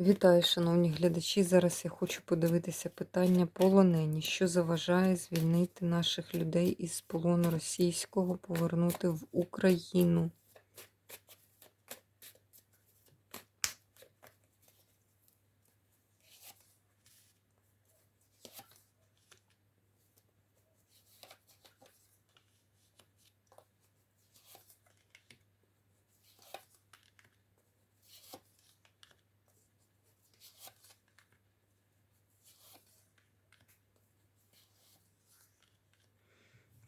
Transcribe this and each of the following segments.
Вітаю, шановні глядачі. Зараз я хочу подивитися питання полонені. Що заважає звільнити наших людей із полону російського, повернути в Україну?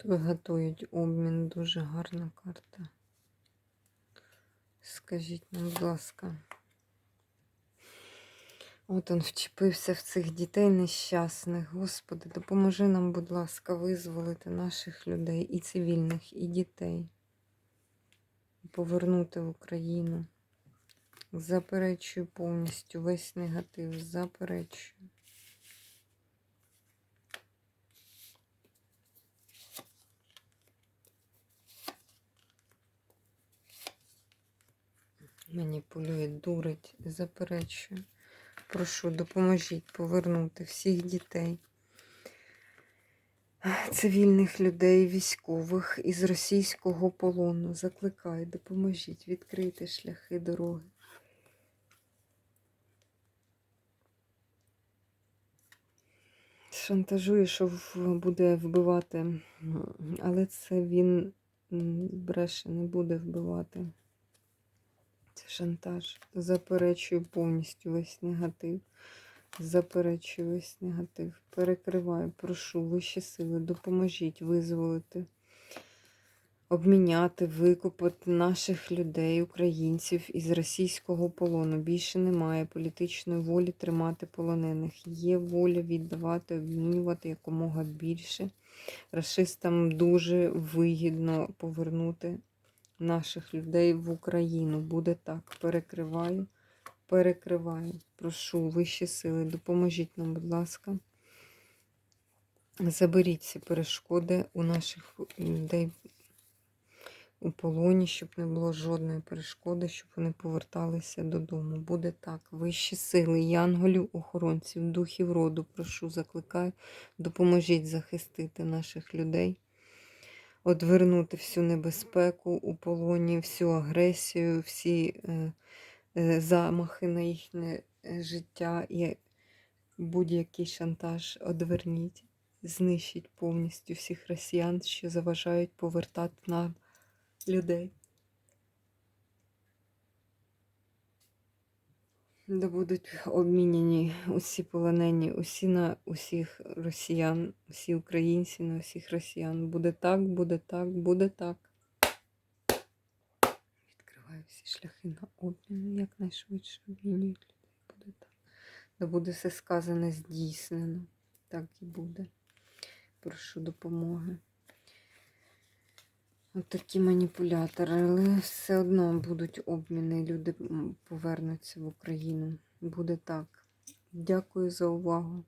Тут готують обмін, дуже гарна карта. Скажіть нам, будь ласка. От он вчепився в цих дітей нещасних. Господи, допоможи нам, будь ласка, визволити наших людей, і цивільних, і дітей. Повернути в Україну. Заперечую повністю весь негатив. Заперечую. Маніпулює, дурить, заперечує. Прошу, допоможіть повернути всіх дітей, цивільних людей, військових із російського полону. Закликаю, допоможіть відкрити шляхи дороги. Шантажує, що буде вбивати, але це він бреше, не буде вбивати. Шантаж. Заперечую повністю весь негатив. Заперечую весь негатив. Перекриваю, прошу, вищі сили, допоможіть визволити, обміняти, викупити наших людей, українців із російського полону. Більше немає політичної волі тримати полонених. Є воля віддавати, обмінювати якомога більше. Рашистам дуже вигідно повернути наших людей в Україну. Буде так. Перекриваю, перекриваю. Прошу вищі сили, допоможіть нам, будь ласка. Заберіть ці перешкоди у наших людей у полоні, щоб не було жодної перешкоди, щоб вони поверталися додому. Буде так. Вищі сили, янголів, охоронців, духів роду, прошу, закликаю, допоможіть захистити наших людей одвернути всю небезпеку у полоні, всю агресію, всі е, е, замахи на їхнє е, життя і будь-який шантаж одверніть, знищіть повністю всіх росіян, що заважають повертати нам людей. Де будуть обміняні усі полонені, усі на усіх росіян, усі українці на усіх росіян. Буде так, буде так, буде так. Відкриваю всі шляхи на обмін, якнайшвидше обмінюють людей. Буде так. Де буде все сказане здійснено. Так і буде. Прошу допомоги. От такі маніпулятори, але все одно будуть обміни, люди повернуться в Україну. Буде так. Дякую за увагу.